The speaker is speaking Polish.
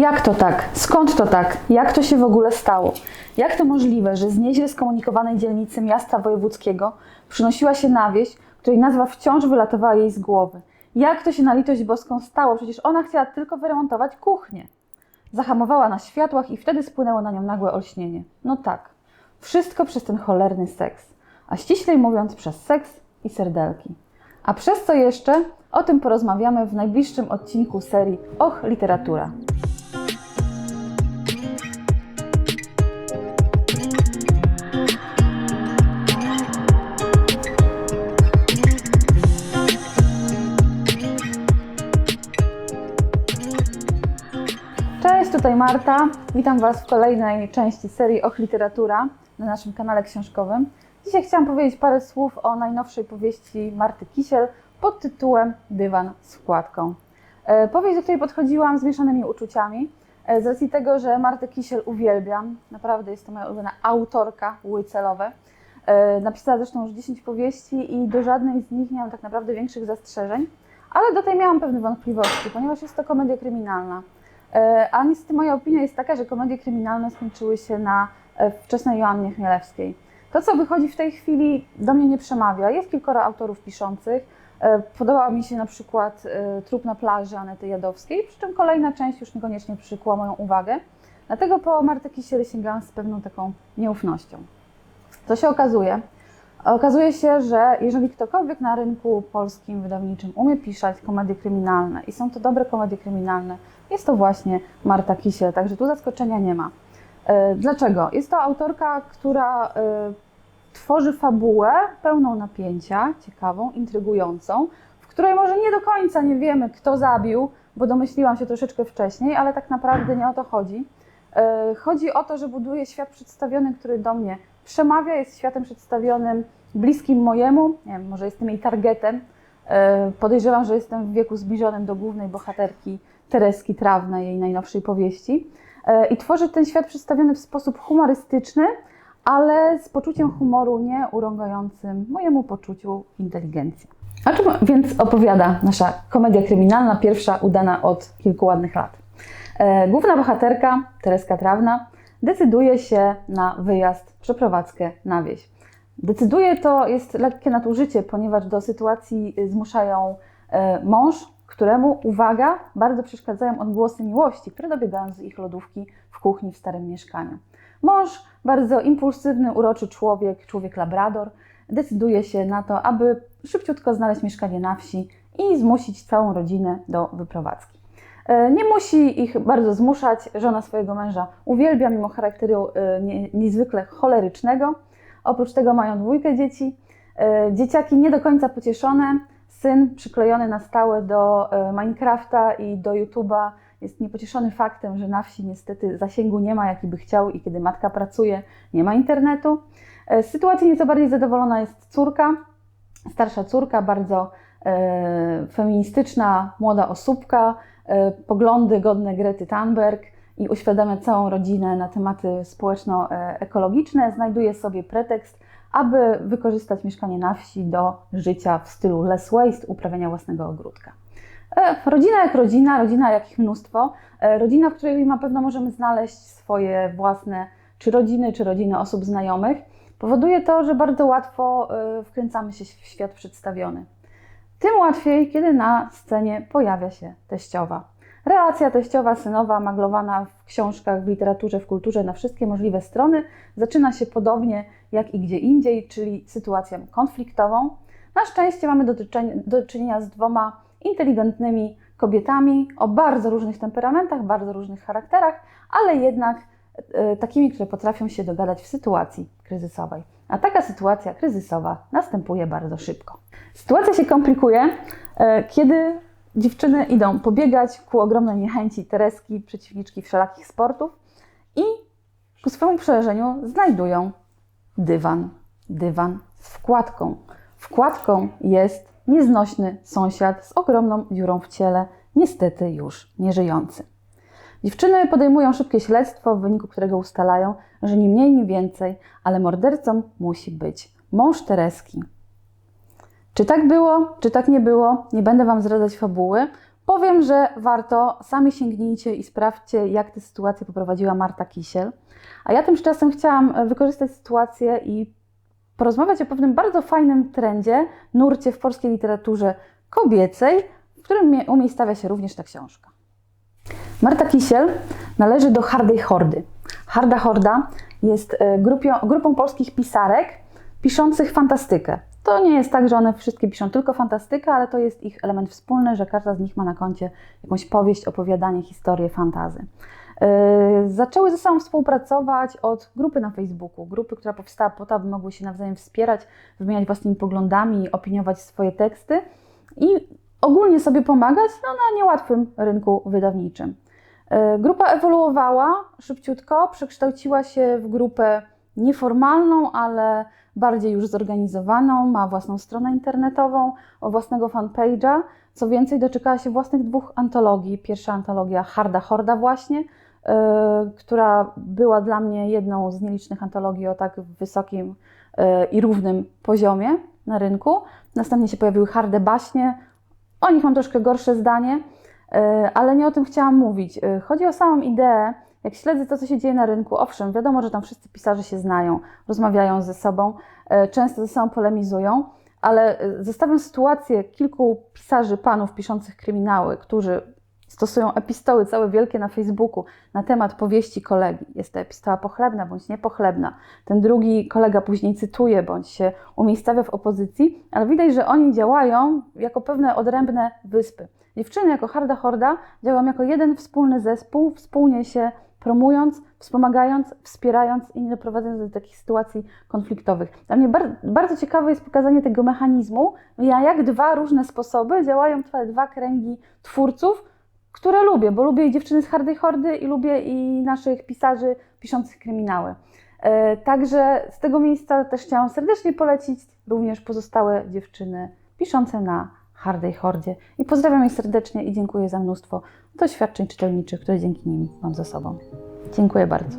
Jak to tak? Skąd to tak? Jak to się w ogóle stało? Jak to możliwe, że z nieźle skomunikowanej dzielnicy miasta wojewódzkiego przynosiła się na wieś, której nazwa wciąż wylatowała jej z głowy? Jak to się na litość boską stało? Przecież ona chciała tylko wyremontować kuchnię. Zahamowała na światłach i wtedy spłynęło na nią nagłe olśnienie. No tak, wszystko przez ten cholerny seks. A ściślej mówiąc, przez seks i serdelki. A przez co jeszcze? O tym porozmawiamy w najbliższym odcinku serii Och, literatura. Cześć, tutaj Marta. Witam Was w kolejnej części serii Och Literatura na naszym kanale książkowym. Dzisiaj chciałam powiedzieć parę słów o najnowszej powieści Marty Kisiel pod tytułem Dywan z wkładką. E, Powieść, do której podchodziłam z mieszanymi uczuciami, e, z racji tego, że Martę Kisiel uwielbiam. Naprawdę jest to moja ulubiona autorka łycelowe. E, Napisała zresztą już 10 powieści i do żadnej z nich nie mam tak naprawdę większych zastrzeżeń, ale do tej miałam pewne wątpliwości, ponieważ jest to komedia kryminalna. E, A niestety moja opinia jest taka, że komedie kryminalne skończyły się na e, wczesnej Joannie Chmielewskiej. To, co wychodzi w tej chwili, do mnie nie przemawia. Jest kilkoro autorów piszących. E, Podobała mi się na przykład Trup na plaży Anety Jadowskiej, przy czym kolejna część już niekoniecznie przykuła moją uwagę. Dlatego po Martę Kisiel sięgałam z pewną taką nieufnością. Co się okazuje? Okazuje się, że jeżeli ktokolwiek na rynku polskim wydawniczym umie pisać komedie kryminalne i są to dobre komedie kryminalne, jest to właśnie Marta Kisiel, także tu zaskoczenia nie ma. E, Dlaczego? Jest to autorka, która e, tworzy fabułę pełną napięcia, ciekawą, intrygującą, w której może nie do końca nie wiemy, kto zabił, bo domyśliłam się troszeczkę wcześniej, ale tak naprawdę nie o to chodzi. E, Chodzi o to, że buduje świat przedstawiony, który do mnie przemawia, jest światem przedstawionym bliskim mojemu, nie wiem, może jestem jej targetem. E, Podejrzewam, że jestem w wieku zbliżonym do głównej bohaterki Tereski Trawnej, jej najnowszej powieści. E, I tworzy ten świat przedstawiony w sposób humorystyczny, ale z poczuciem humoru nie urągającym mojemu poczuciu inteligencji. O czym więc opowiada nasza komedia kryminalna, pierwsza udana od kilku ładnych lat? E, Główna bohaterka, Tereska Trawna, decyduje się na wyjazd, przeprowadzkę na wieś. Decyduje to jest lekkie nadużycie, ponieważ do sytuacji zmuszają e, mąż, któremu, uwaga, bardzo przeszkadzają odgłosy miłości, które dobiegają z ich lodówki w kuchni w starym mieszkaniu. Mąż, bardzo impulsywny, uroczy człowiek, człowiek labrador, decyduje się na to, aby szybciutko znaleźć mieszkanie na wsi i zmusić całą rodzinę do wyprowadzki. E, Nie musi ich bardzo zmuszać. Żona swojego męża uwielbia, mimo charakteru e, nie- niezwykle cholerycznego. Oprócz tego mają dwójkę dzieci. E, Dzieciaki nie do końca pocieszone. Syn przyklejony na stałe do Minecrafta i do YouTube'a jest niepocieszony faktem, że na wsi niestety zasięgu nie ma, jaki by chciał i kiedy matka pracuje, nie ma internetu. Z sytuacji nieco bardziej zadowolona jest córka, starsza córka, bardzo feministyczna, młoda osóbka, poglądy godne Grety Thunberg i uświadamia całą rodzinę na tematy społeczno-ekologiczne. Znajduje sobie pretekst, aby wykorzystać mieszkanie na wsi do życia w stylu less waste, uprawiania własnego ogródka. E, Rodzina jak rodzina, rodzina jak ich mnóstwo, e, rodzina, w której na pewno możemy znaleźć swoje własne, czy rodziny, czy rodziny osób znajomych, powoduje to, że bardzo łatwo e, wkręcamy się w świat przedstawiony. Tym łatwiej, kiedy na scenie pojawia się teściowa. Relacja teściowa-synowa, maglowana w książkach, w literaturze, w kulturze na wszystkie możliwe strony, zaczyna się podobnie jak i gdzie indziej, czyli sytuacją konfliktową. Na szczęście mamy do, tyczeń- do czynienia z dwoma inteligentnymi kobietami o bardzo różnych temperamentach, bardzo różnych charakterach, ale jednak takimi, które potrafią się dogadać w sytuacji kryzysowej. A taka sytuacja kryzysowa następuje bardzo szybko. Sytuacja się komplikuje, e, kiedy dziewczyny idą pobiegać ku ogromnej niechęci Tereski, przeciwniczki wszelakich sportów i ku swemu przerażeniu znajdują dywan. Dywan z wkładką. Wkładką jest nieznośny sąsiad z ogromną dziurą w ciele, niestety już nieżyjący. Dziewczyny podejmują szybkie śledztwo, w wyniku którego ustalają, że ni mniej, ni więcej, ale mordercą musi być mąż Tereski. Czy tak było, czy tak nie było, nie będę Wam zdradzać fabuły, powiem, że warto, sami sięgnijcie i sprawdźcie, jak tę sytuację poprowadziła Marta Kisiel. A ja tymczasem chciałam e, wykorzystać sytuację i porozmawiać o pewnym bardzo fajnym trendzie, nurcie w polskiej literaturze kobiecej, w którym mie- umiejscawia się również ta książka. Marta Kisiel należy do Hardej Hordy. Harda Horda jest e, grupią, grupą polskich pisarek piszących fantastykę. To nie jest tak, że one wszystkie piszą tylko fantastykę, ale to jest ich element wspólny, że każda z nich ma na koncie jakąś powieść, opowiadanie, historię, fantazy. Yy, Zaczęły ze sobą współpracować od grupy na Facebooku, grupy, która powstała po to, aby mogły się nawzajem wspierać, wymieniać własnymi poglądami, opiniować swoje teksty i ogólnie sobie pomagać no, na niełatwym rynku wydawniczym. Yy, Grupa ewoluowała szybciutko, przekształciła się w grupę nieformalną, ale bardziej już zorganizowaną, ma własną stronę internetową, własnego fanpage'a. Co więcej, doczekała się własnych dwóch antologii. Pierwsza antologia Harda Horda właśnie, yy, która była dla mnie jedną z nielicznych antologii o tak wysokim yy, i równym poziomie na rynku. Następnie się pojawiły Harde Baśnie. O nich mam troszkę gorsze zdanie, ale nie o tym chciałam mówić. Yy, Chodzi o samą ideę, jak śledzę to, co się dzieje na rynku, owszem, wiadomo, że tam wszyscy pisarze się znają, rozmawiają ze sobą, e, często ze sobą polemizują, ale e, zestawiam sytuację kilku pisarzy, panów piszących kryminały, którzy stosują epistoły całe wielkie na Facebooku na temat powieści kolegi. Jest to epistoła pochlebna bądź niepochlebna. Ten drugi kolega później cytuje bądź się umiejscawia w opozycji, ale widać, że oni działają jako pewne odrębne wyspy. Dziewczyny jako Harda Horda działają jako jeden wspólny zespół, wspólnie się promując, wspomagając, wspierając i nie doprowadzając do takich sytuacji konfliktowych. Dla mnie bar bardzo ciekawe jest pokazanie tego mechanizmu, ja- jak dwa różne sposoby działają te dwa kręgi twórców, które lubię, bo lubię i dziewczyny z Hardej Hordy i lubię i naszych pisarzy piszących kryminały. E, Także z tego miejsca też chciałam serdecznie polecić również pozostałe dziewczyny piszące na Hardej Hordzie. I pozdrawiam je serdecznie i dziękuję za mnóstwo doświadczeń czytelniczych, które dzięki nim mam za sobą. Dziękuję bardzo.